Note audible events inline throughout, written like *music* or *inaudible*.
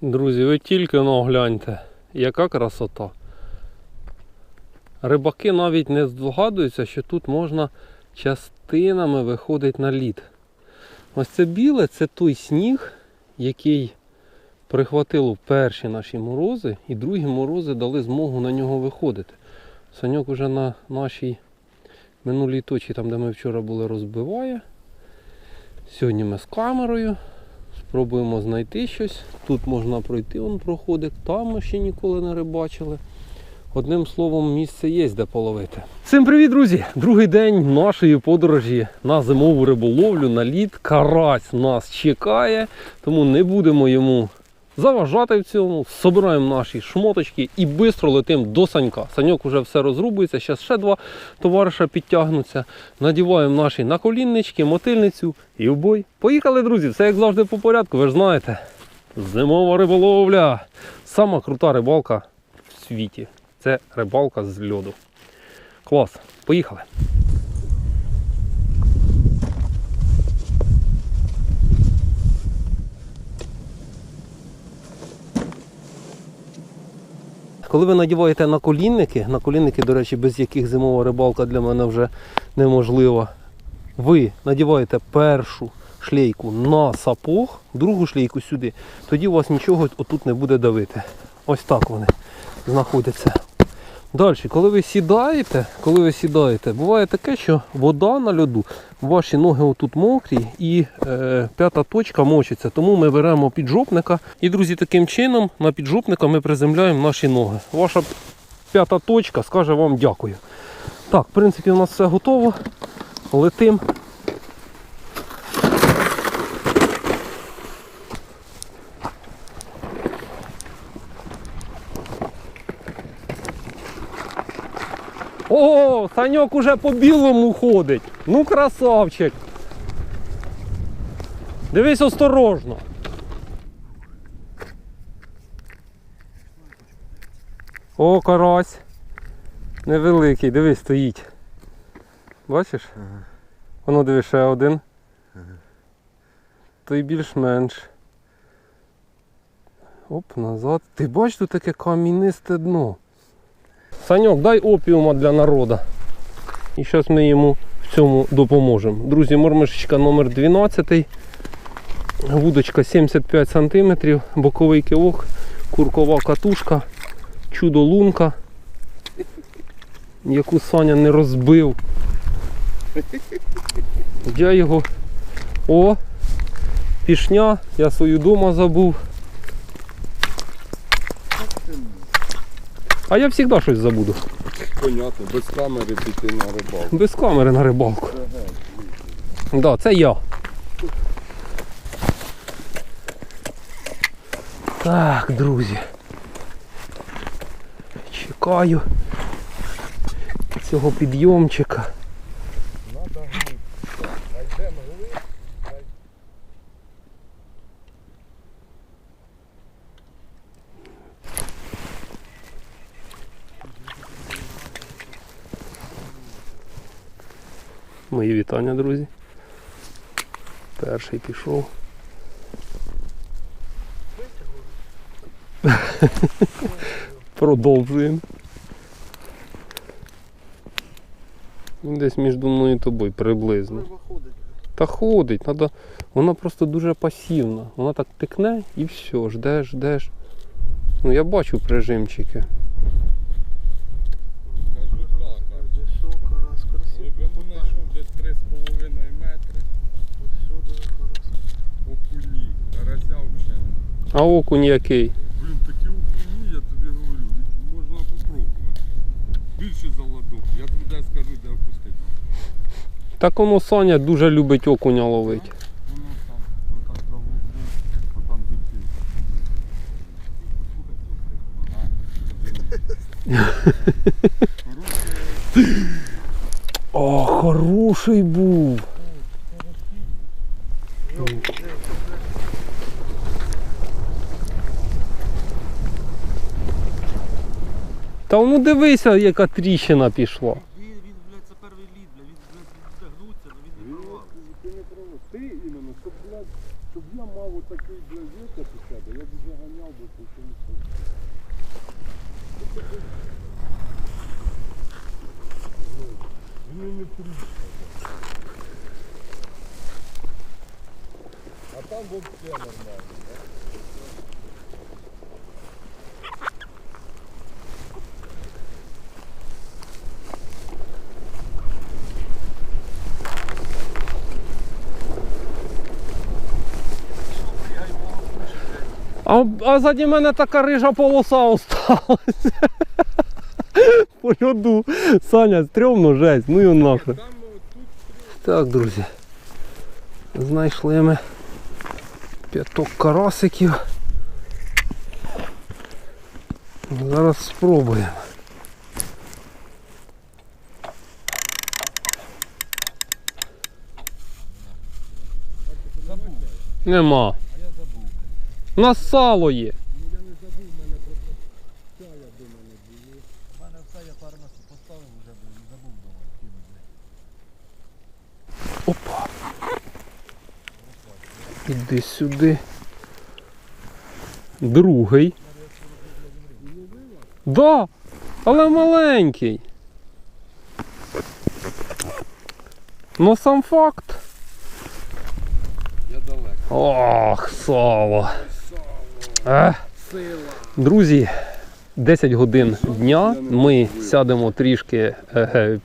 Друзі, ви тільки но гляньте, яка красота. Рибаки навіть не здогадуються, що тут можна частинами виходити на лід. Ось це біле це той сніг, який прихватило перші наші морози, і другі морози дали змогу на нього виходити. Саньок уже на нашій минулій точці, там де ми вчора були, розбиває. Сьогодні ми з камерою. Спробуємо знайти щось. Тут можна пройти, он проходить, там ми ще ніколи не рибачили. Одним словом, місце є де половити. Всім привіт, друзі! Другий день нашої подорожі на зимову риболовлю на лід. Карась нас чекає, тому не будемо йому заважати в цьому. Собираємо наші шмоточки і швидко летимо до санька. Саньок вже все розрубується. Зараз ще два товариша підтягнуться. Надіваємо наші наколіннички, мотильницю і в бой. Поїхали, друзі! Все як завжди по порядку, ви ж знаєте. Зимова риболовля. Сама крута рибалка в світі. Це рибалка з льоду. Клас, поїхали. Коли ви надіваєте наколінники, наколінники, до речі, без яких зимова рибалка для мене вже неможлива, ви надіваєте першу шлейку на сапог, другу шлейку сюди, тоді у вас нічого отут не буде давити. Ось так вони знаходяться. Далі, коли ви сідаєте, коли ви сідаєте, буває таке, що вода на льоду, ваші ноги отут мокрі і е, п'ята точка мочиться. Тому ми беремо піджопника. І, друзі, таким чином на піджопника ми приземляємо наші ноги. Ваша п'ята точка скаже вам дякую. Так, в принципі, у нас все готово. Летим. О, Саньок уже по білому ходить. Ну красавчик. Дивись осторожно. О, карась. Невеликий, дивись, стоїть. Бачиш? Ага. Воно диви ще один. Той більш-менш. Оп, назад. Ти бачиш тут таке камінисте дно. Саньок, дай опіума для народу. І зараз ми йому в цьому допоможемо. Друзі, мормишечка номер 12. Вудочка 75 см, боковий кивок, куркова катушка, чудо лунка, яку Саня не розбив. Я його. О! Пішня, я свою дома забув. А я завжди щось забуду. Понятно, без камери піти на рибалку. Без камери на рибалку. Да, це я. Так, друзі. Чекаю цього підйомчика. Надо Мої вітання, друзі. Перший пішов. *laughs* Продовжуємо. Він десь між мною і тобою приблизно. Та ходить, надо... вона просто дуже пасивна. Вона так тикне і все, ждеш, ждеш. Ну я бачу прижимчики. Кажу так, а глибину знайшов десь 3,5 метри. Окуні. Карася взагалі. А окунь який? Блін, такі окуні, я тобі говорю, можна попробувати. Більше за ладок. Я тобі дай скажу, де опустити. Так воно Саня дуже любить окуня ловити. Воно там, отак за вуглом, отам дірки. О, хороший був. Та ну дивися, яка тріщина пішла. Він, блядь, це перший лід, блядь, він, блядь, буде він не прорвав. Ти іменно, щоб, блядь, щоб я мав от такий близько у тебе, я б вже ганяв би по. А там взагалі нормально. А, а заді мене така рижа полоса осталась. *laughs* По льоду. Саня, стрьомно жесть, ну і нахрен. Так, друзі. Знайшли ми п'яток карасиків. Зараз спробуємо. Нема. А я забув. У нас сало є. Ну я не забув, в мене просто чая до мене було. У мене все, я пару раз поставив вже, блін, забув дома кинути. Опа. Іди сюди. Другий. Да, але маленький. Ну сам факт. Я далеко. Ох, сало. Друзі, 10 годин дня. Ми сядемо трішки,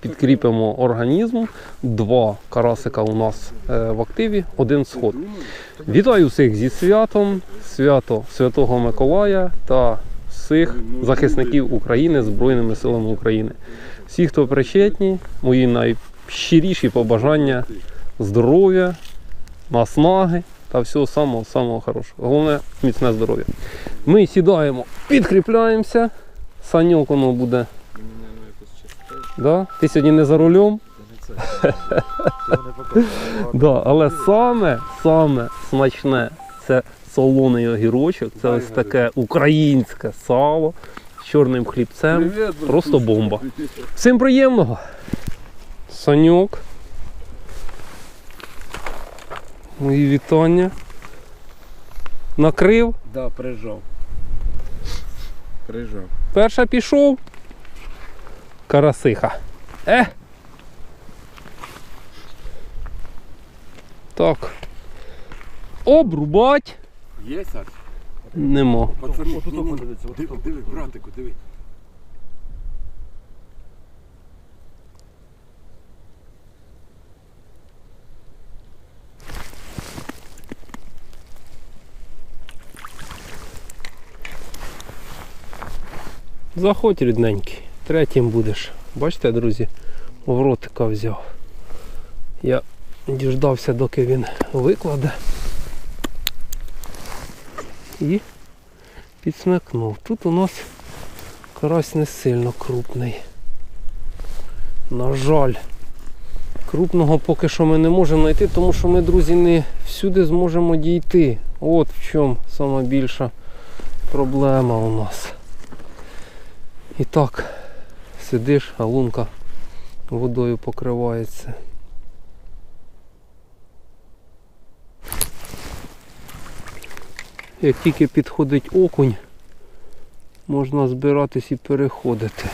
підкріпимо організм. Два карасика у нас е, в активі, один сход. Вітаю всіх зі святом, свято Святого Миколая та всіх захисників України Збройними силами України. Всі, хто причетні, мої найщиріші побажання здоров'я, наснаги та всього самого самого хорошого. Головне міцне здоров'я. Ми сідаємо, підкріпляємося. Саньок воно буде. Да? Ти сьогодні не за рулем. *laughs* Да, але саме, саме смачне це солоний огірочок. Це ось таке українське сало з чорним хлібцем. Просто бомба. Всім приємного. Саньок. Мої вітання. Накрив. Да, прижав. Прижав. Перша пішов. Карасиха. Е. Так. Обрубать. Є, Саш? Нема. Пацани, Отут ні, ні, диви, отут, диви, отут. братику, диви. Заходь, рідненький. Третім будеш. Бачите, друзі, в ротика взяв. Я діждався, доки він викладе. І підсмикнув. Тут у нас карась не сильно крупний. На жаль, крупного поки що ми не можемо знайти, тому що ми, друзі, не всюди зможемо дійти. От в чому сама більша проблема у нас. І так, сидиш, а лунка водою покривається. Як тільки підходить окунь, можна збиратись і переходити.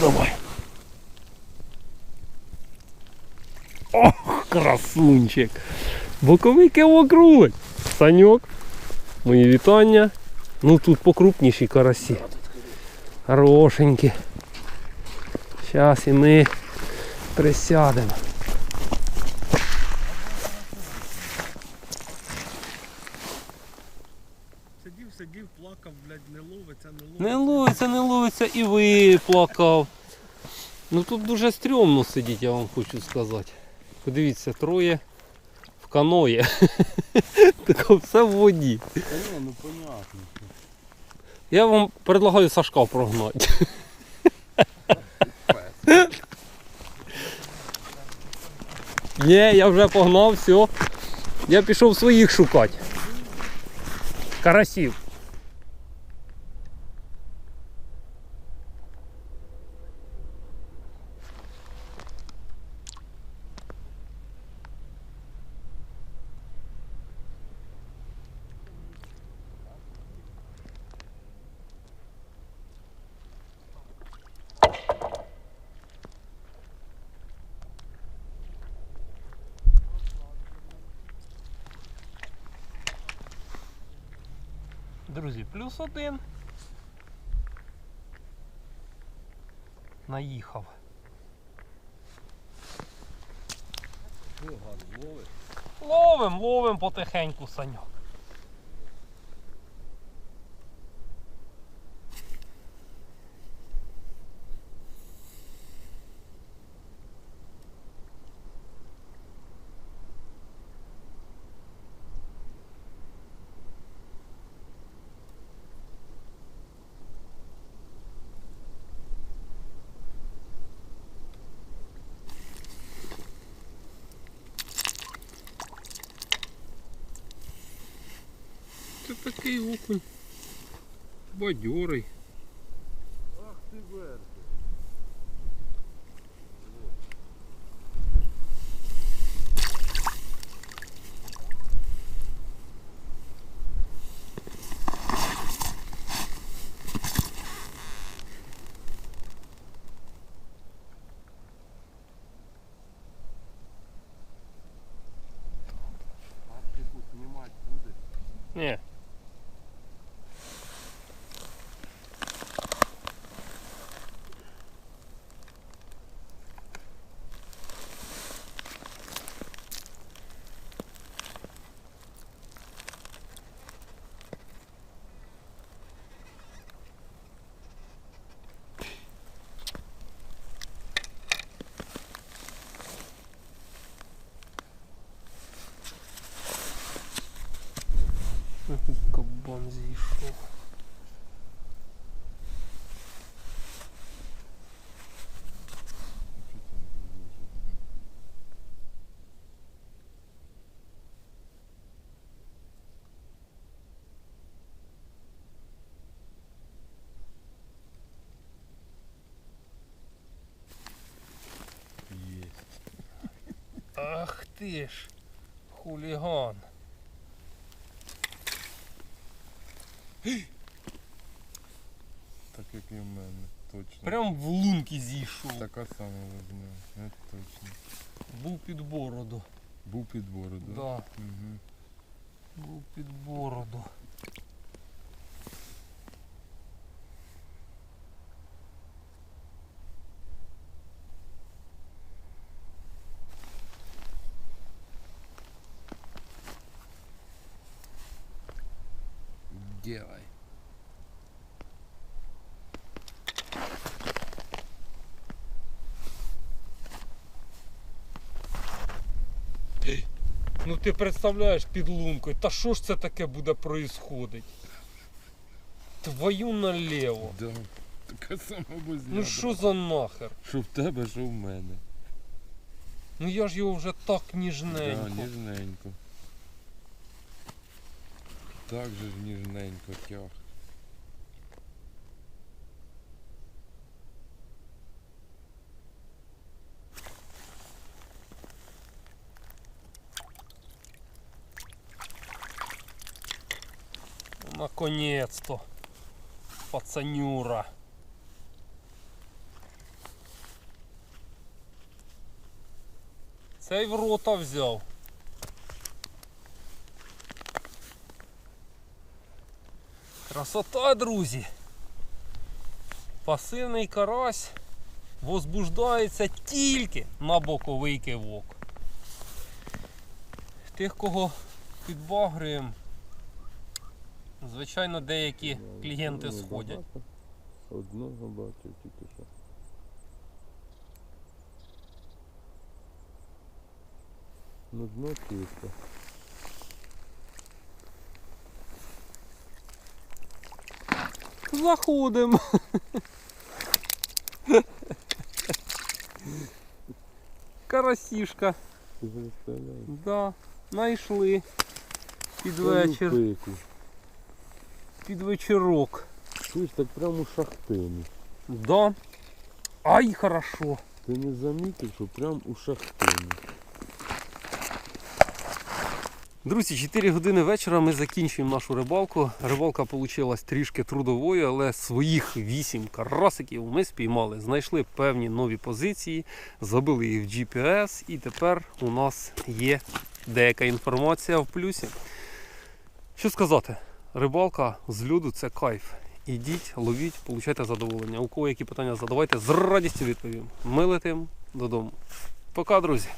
Давай. Ох, красунчик. Боковий кивок. Саньок. Мої вітання. Ну тут покрупніші карасі. Хорошенькі. Зараз і ми присядемо. Сидів, сидів, плакав, блядь, не ловиться, не ловиться. Не ловиться, не ловиться і виплакав. Ну тут дуже стрьомно сидіти, я вам хочу сказати. Подивіться, троє в каної. *laughs* Таке все в воді. Та ні, ну понятно. Я вам предлагаю Сашка прогнати. *laughs* Ні, я вже погнав, все. Я пішов своїх шукати. Карасів. Друзі, плюс один. Наїхав. Ловим, ловим потихеньку саньок. Такий окунь. Бадьорий. Ах ти верти. Кабан зійшов. Ах ти ж, хуліган. Так як і в мене, точно. Прям в лунки зійшов. Така сама возьме, це точно. Був під бороду. Був під бороду. Да, Угу. був під бороду. Делай. Ну ти представляєш під лункою, та що ж це таке буде происходить? Твою налево. Да. Така сама возня. Ну що за нахер? Що в тебе, що в мене. Ну я ж його вже так Да, ніжненько. Так же ж ніжненько тяг. Наконец-то. Пацанюра. Цей в рота взяв. Красота, друзі. Пасивний карась возбуждається тільки на боковий кивок. Тих, кого підбагрюємо, звичайно, деякі клієнти сходять. Одного бачив тільки що. Ну дно чисто. Заходимо. Карасішка. Да, знайшли під вечір, під вечірок. Чуєш, так прямо у шахтині. Да. Ай, хорошо. Ти не замітив, що прямо у шахтині. Друзі, 4 години вечора ми закінчуємо нашу рибалку. Рибалка вийшла трішки трудовою, але своїх 8 карасиків ми спіймали. Знайшли певні нові позиції, забили їх в GPS і тепер у нас є деяка інформація в плюсі. Що сказати? Рибалка з люду це кайф. Ідіть, ловіть, получайте задоволення. У кого які питання задавайте, з радістю відповім. Ми летимо додому. Пока, друзі!